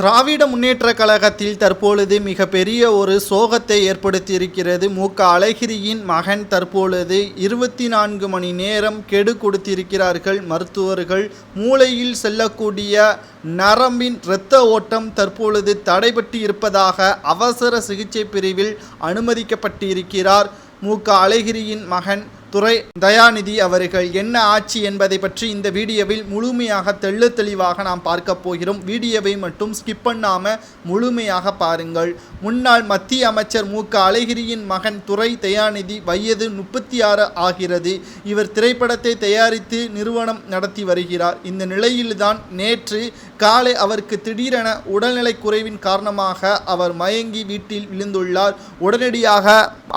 திராவிட முன்னேற்ற கழகத்தில் தற்பொழுது மிகப்பெரிய ஒரு சோகத்தை ஏற்படுத்தியிருக்கிறது. மு. க. அழகிரியின் மகன் தற்பொழுது இருபத்தி நான்கு மணி நேரம் கெடு கொடுத்திருக்கிறார்கள். மருத்துவர்கள் மூளையில் செல்லக்கூடிய நரம்பின் இரத்த ஓட்டம் தற்பொழுது தடைபட்டு இருப்பதாக அவசர சிகிச்சை பிரிவில் அனுமதிக்கப்பட்டிருக்கிறார். மு. க. அழகிரியின் மகன் துறை தயாநிதி அவர்கள் என்ன ஆட்சி என்பதை பற்றி இந்த வீடியோவில் முழுமையாக தெள்ள தெளிவாக நாம் பார்க்க போகிறோம். வீடியோவை மட்டும் ஸ்கிப் பண்ணாம முழுமையாக பாருங்கள். முன்னாள் மத்திய அமைச்சர் மு. க. அழகிரியின் மகன் துறை தயாநிதி வயது முப்பத்தி ஆறு ஆகிறது. இவர் திரைப்படத்தை தயாரித்து நிறுவனம் நடத்தி வருகிறார். இந்த நிலையில்தான் நேற்று காலை அவருக்கு திடீரென உடல்நிலை குறைவின் காரணமாக அவர் மயங்கி வீட்டில் விழுந்துள்ளார். உடனடியாக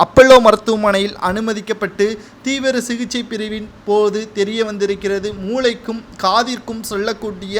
அப்பல்லோ மருத்துவமனையில் அனுமதிக்கப்பட்டு தீவிர சிகிச்சை பிரிவின் போது தெரிய வந்திருக்கிறது. மூளைக்கும் காதிற்கும் சொல்லக்கூடிய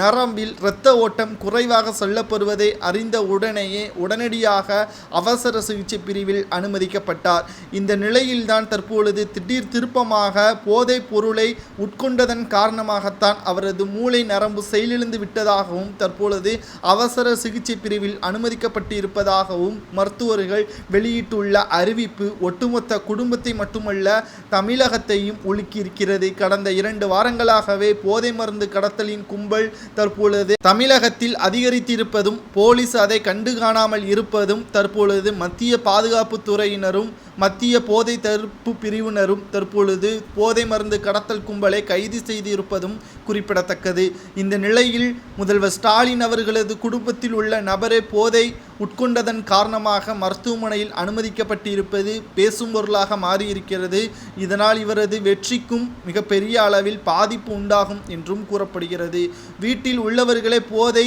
நரம்பில் இரத்த ஓட்டம் குறைவாக சொல்லப்படுவதை அறிந்த உடனேயே உடனடியாக அவசர சிகிச்சை பிரிவில் அனுமதிக்கப்பட்டார். இந்த நிலையில்தான் தற்பொழுது திடீர் திருப்பமாக போதைப் பொருளை உட்கொண்டதன் காரணமாகத்தான் அவரது மூளை நரம்பு செயலிழந்து விட்டதாகவும் தற்பொழுது அவசர சிகிச்சை பிரிவில் அனுமதிக்கப்பட்டு இருப்பதாகவும் மருத்துவர்கள் வெளியிட்டுள்ள அறிவிப்பு ஒட்டுமொத்த குடும்பத்தை மட்டுமல்ல தமிழகத்தையும் உலுக்கியிருக்கிறது. கடந்த இரண்டு வாரங்களாகவே போதை மருந்து கடத்தலின் கும்பல் தற்பொழுது தமிழகத்தில் அதிகரித்திருப்பதும் போலீஸ் அதை கண்டு காணாமல் இருப்பதும் தற்பொழுது மத்திய பாதுகாப்பு துறையினரும் மத்திய போதை தடுப்பு பிரிவினரும் தற்பொழுது போதை மருந்து கடத்தல் கும்பலை கைது செய்திருப்பதும் குறிப்பிடத்தக்கது. இந்த நிலையில் முதல்வர் ஸ்டாலின் அவர்களது குடும்பத்தில் உள்ள நபரே போதை உட்கொண்டதன் காரணமாக மருத்துவமனையில் அனுமதிக்கப்பட்டிருப்பது பேசும் பொருளாக மாறியிருக்கிறது. இதனால் இவரது வெற்றிக்கும் மிகப்பெரிய அளவில் பாதிப்பு உண்டாகும் என்றும் கூறப்படுகிறது. வீட்டில் உள்ளவர்களே போதை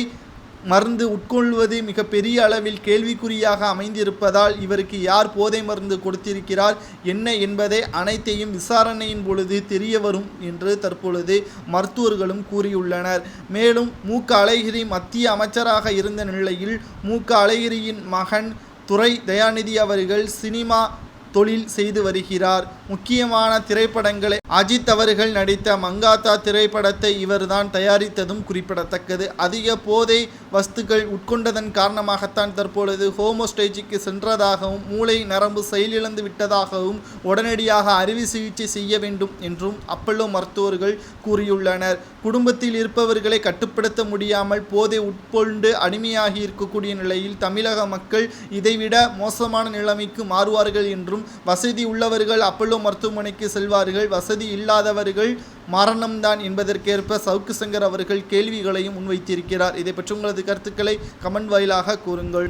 மருந்து உட்கொள்வது மிகப்பெரிய அளவில் கேள்விக்குறியாக அமைந்திருப்பதால் இவருக்கு யார் போதை மருந்து கொடுத்திருக்கிறார் என்ன என்பதை அனைத்தையும் விசாரணையின் பொழுது தெரிய வரும் என்று தற்பொழுது மருத்துவர்களும் கூறியுள்ளனர். மேலும் மூக்க அழகிரி மத்திய அமைச்சராக இருந்த நிலையில் மூக்க அழகிரியின் மகன் துரை தயாநிதி அவர்கள் சினிமா தொழில் செய்து வருகிறார். முக்கியமான திரைப்படங்களை அஜித் அவர்கள் நடித்த மங்காத்தா திரைப்படத்தை இவர்தான் தயாரித்ததும் குறிப்பிடத்தக்கது. அதிக போதை வஸ்துக்கள் உட்கொண்டதன் காரணமாகத்தான் தற்பொழுது ஹோமோஸ்டேஜிக்கு சென்றதாகவும் மூளை நரம்பு செயலிழந்து விட்டதாகவும் உடனடியாக அறுவை சிகிச்சை செய்ய வேண்டும் என்றும் அப்பல்லோ மருத்துவர்கள் கூறியுள்ளனர். குடும்பத்தில் இருப்பவர்களை கட்டுப்படுத்த முடியாமல் போதை உட்கொண்டு அடிமையாகி இருக்கக்கூடிய நிலையில் தமிழக மக்கள் இதைவிட மோசமான நிலைமைக்கு மாறுவார்கள் என்றும் வசதி உள்ளவர்கள் அப்பல்லோ மருத்துவமனைக்கு செல்வார்கள் வசதி இல்லாதவர்கள் மரணம்தான் என்பதற்கேற்ப சவுக்கு சங்கர் அவர்கள் கேள்விகளையும் முன்வைத்திருக்கிறார். இதை பற்றி உங்களது கருத்துக்களை கமெண்ட் வாயிலாக கூறுங்கள்.